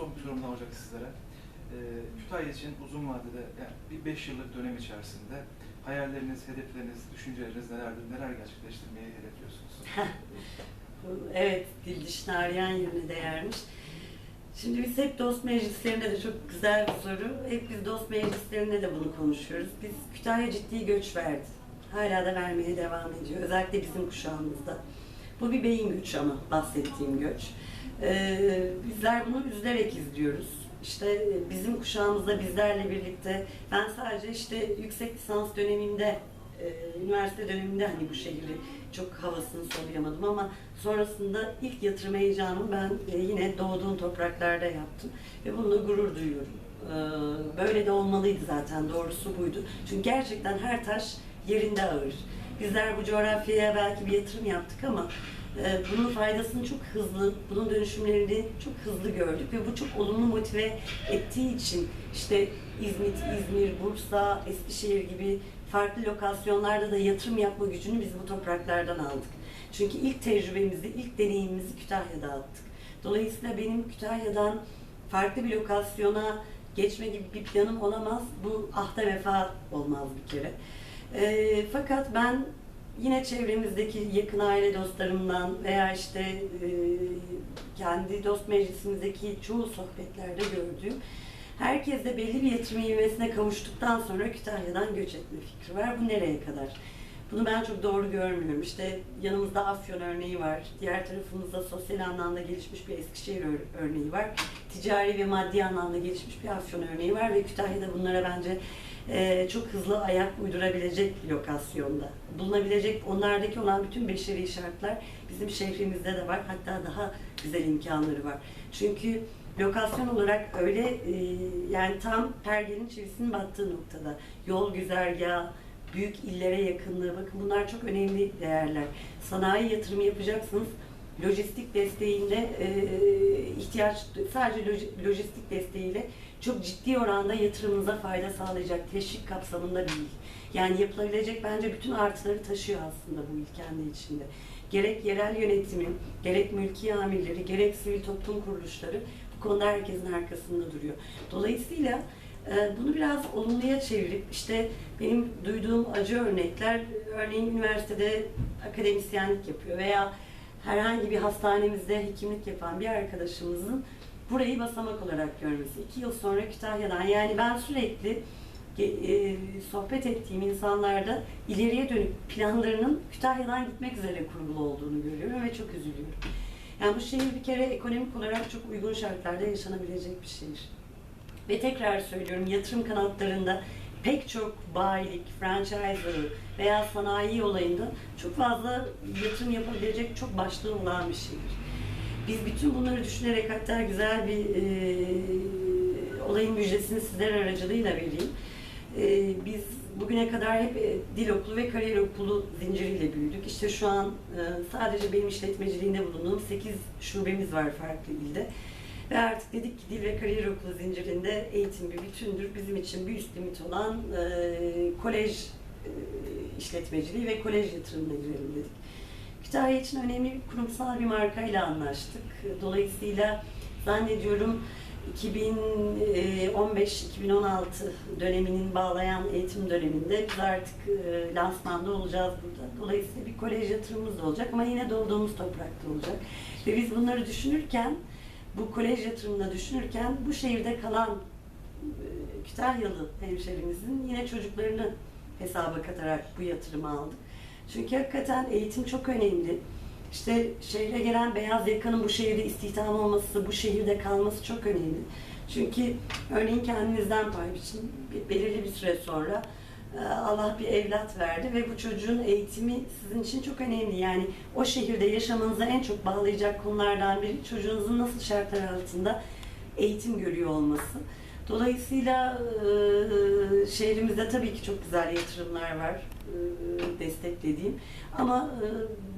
son bir sorum olacak sizlere. Ee, Kütahya için uzun vadede, yani bir 5 yıllık dönem içerisinde hayalleriniz, hedefleriniz, düşünceleriniz nelerdir? Neler gerçekleştirmeyi hedefliyorsunuz? Evet, dil dişini arayan yerine değermiş. Şimdi biz hep dost meclislerinde de çok güzel bir soru. Hep biz dost meclislerinde de bunu konuşuyoruz. Biz Kütahya ciddi göç verdi. Hala da vermeye devam ediyor. Özellikle bizim kuşağımızda. Bu bir beyin göç ama bahsettiğim göç. Ee, bizler bunu üzülerek izliyoruz. İşte bizim kuşağımızda bizlerle birlikte ben sadece işte yüksek lisans döneminde e, üniversite döneminde hani bu şehri çok havasını soluyamadım ama sonrasında ilk yatırım heyecanımı ben e, yine doğduğum topraklarda yaptım ve bununla gurur duyuyorum. Ee, Böyle de olmalıydı zaten doğrusu buydu. Çünkü gerçekten her taş yerinde ağır. Bizler bu coğrafyaya belki bir yatırım yaptık ama e, bunun faydasını çok hızlı, bunun dönüşümlerini çok hızlı gördük ve bu çok olumlu motive ettiği için işte İzmit, İzmir, Bursa, Eskişehir gibi farklı lokasyonlarda da yatırım yapma gücünü biz bu topraklardan aldık. Çünkü ilk tecrübemizi, ilk deneyimimizi Kütahya'da attık. Dolayısıyla benim Kütahya'dan farklı bir lokasyona geçme gibi bir planım olamaz. Bu ahda vefa olmaz bir kere. Ee, fakat ben yine çevremizdeki yakın aile dostlarımdan veya işte e, kendi dost meclisimizdeki çoğu sohbetlerde gördüğüm herkeste belli bir yatırım ivmesine kavuştuktan sonra Kütahya'dan göç etme fikri var. Bu nereye kadar? Bunu ben çok doğru görmüyorum. İşte yanımızda Afyon örneği var. Diğer tarafımızda sosyal anlamda gelişmiş bir Eskişehir ör- örneği var. Ticari ve maddi anlamda gelişmiş bir Afyon örneği var ve Kütahya'da bunlara bence e, çok hızlı ayak uydurabilecek bir lokasyonda. Bulunabilecek onlardaki olan bütün beşeri şartlar bizim şehrimizde de var. Hatta daha güzel imkanları var. Çünkü lokasyon olarak öyle e, yani tam pergenin çivisinin battığı noktada. Yol güzergahı, büyük illere yakınlığı bakın bunlar çok önemli değerler. Sanayi yatırımı yapacaksınız. Lojistik desteğinde e, ihtiyaç sadece loji- lojistik desteğiyle çok ciddi oranda yatırımınıza fayda sağlayacak teşvik kapsamında bir il. Yani yapılabilecek bence bütün artıları taşıyor aslında bu il kendi içinde. Gerek yerel yönetimi, gerek mülki amirleri, gerek sivil toplum kuruluşları bu konuda herkesin arkasında duruyor. Dolayısıyla bunu biraz olumluya çevirip işte benim duyduğum acı örnekler örneğin üniversitede akademisyenlik yapıyor veya herhangi bir hastanemizde hekimlik yapan bir arkadaşımızın burayı basamak olarak görmesi. İki yıl sonra Kütahya'dan yani ben sürekli e, sohbet ettiğim insanlarda ileriye dönük planlarının Kütahya'dan gitmek üzere kurulu olduğunu görüyorum ve çok üzülüyorum. Yani bu şehir bir kere ekonomik olarak çok uygun şartlarda yaşanabilecek bir şehir. Ve tekrar söylüyorum yatırım kanatlarında pek çok bayilik, franchise veya sanayi olayında çok fazla yatırım yapabilecek çok başlığı olan bir şehir. Biz bütün bunları düşünerek hatta güzel bir e, olayın müjdesini sizler aracılığıyla vereyim. E, biz bugüne kadar hep e, dil okulu ve kariyer okulu zinciriyle büyüdük. İşte şu an e, sadece benim işletmeciliğinde bulunduğum 8 şubemiz var farklı ilde. Ve artık dedik ki dil ve kariyer okulu zincirinde eğitim bir bütündür. Bizim için bir üst limit olan e, kolej e, işletmeciliği ve kolej yatırımına girelim dedik. Kütahya için önemli bir kurumsal bir markayla anlaştık. Dolayısıyla zannediyorum 2015-2016 döneminin bağlayan eğitim döneminde biz artık e, lansmanda olacağız burada. Dolayısıyla bir kolej yatırımımız da olacak ama yine doğduğumuz toprakta olacak. Ve biz bunları düşünürken, bu kolej yatırımını düşünürken bu şehirde kalan e, Kütahyalı hemşerimizin yine çocuklarını hesaba katarak bu yatırımı aldık. Çünkü hakikaten eğitim çok önemli. İşte şehre gelen beyaz yakanın bu şehirde istihdam olması, bu şehirde kalması çok önemli. Çünkü örneğin kendinizden pay biçin, bir- belirli bir süre sonra Allah bir evlat verdi ve bu çocuğun eğitimi sizin için çok önemli. Yani o şehirde yaşamanıza en çok bağlayacak konulardan biri çocuğunuzun nasıl şartlar altında eğitim görüyor olması. Dolayısıyla e, şehrimizde tabii ki çok güzel yatırımlar var e, desteklediğim. Ama e,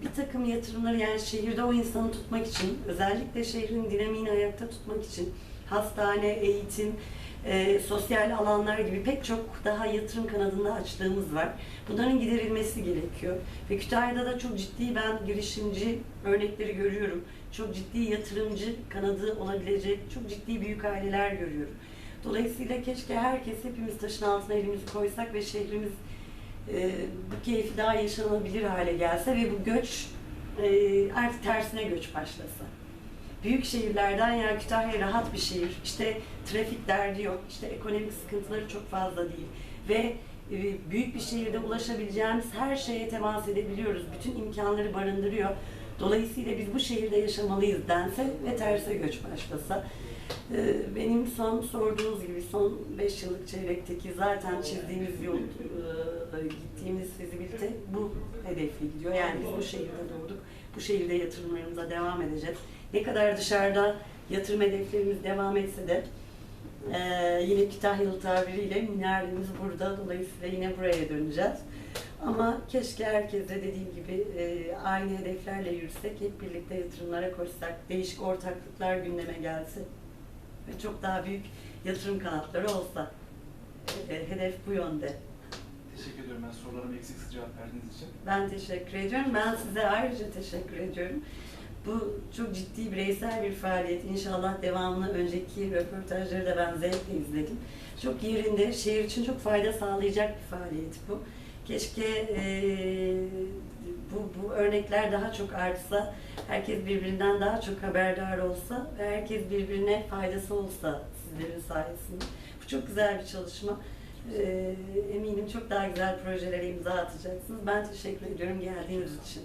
bir takım yatırımları yani şehirde o insanı tutmak için, özellikle şehrin dinamiğini ayakta tutmak için hastane, eğitim, e, sosyal alanlar gibi pek çok daha yatırım kanadında açtığımız var. Bunların giderilmesi gerekiyor. Ve Kütahya'da da çok ciddi ben girişimci örnekleri görüyorum. Çok ciddi yatırımcı kanadı olabilecek çok ciddi büyük aileler görüyorum. Dolayısıyla keşke herkes hepimiz taşın altına elimizi koysak ve şehrimiz e, bu keyfi daha yaşanabilir hale gelse ve bu göç e, artık tersine göç başlasa. Büyük şehirlerden yani Kütahya rahat bir şehir. İşte trafik derdi yok. işte ekonomik sıkıntıları çok fazla değil. Ve e, büyük bir şehirde ulaşabileceğimiz her şeye temas edebiliyoruz. Bütün imkanları barındırıyor. Dolayısıyla biz bu şehirde yaşamalıyız dense ve terse göç başlasa. E, Benim son sorduğunuz gibi son 5 yıllık çeyrekteki zaten çizdiğimiz yol, e, gittiğimiz fizibilite bu hedefle gidiyor. Yani biz bu şehirde doğduk, bu şehirde yatırımlarımıza devam edeceğiz. Ne kadar dışarıda yatırım hedeflerimiz devam etse de e, yine Kütahyalı tabiriyle minaremiz burada. Dolayısıyla yine buraya döneceğiz. Ama keşke herkes de dediğim gibi e, aynı hedeflerle yürüsek, hep birlikte yatırımlara koşsak, değişik ortaklıklar gündeme gelse ve çok daha büyük yatırım kanatları olsa. E, hedef bu yönde. Teşekkür ediyorum ben sorularıma eksiksiz cevap verdiğiniz için. Ben teşekkür ediyorum. Ben size ayrıca teşekkür ediyorum. Bu çok ciddi bireysel bir faaliyet. İnşallah devamını önceki röportajları da ben zevkle izledim. Çok yerinde, şehir için çok fayda sağlayacak bir faaliyet bu. Keşke eee, bu, bu örnekler daha çok artsa, herkes birbirinden daha çok haberdar olsa ve herkes birbirine faydası olsa sizlerin sayesinde. Bu çok güzel bir çalışma. Eee, eminim çok daha güzel projelere imza atacaksınız. Ben teşekkür ediyorum geldiğiniz için.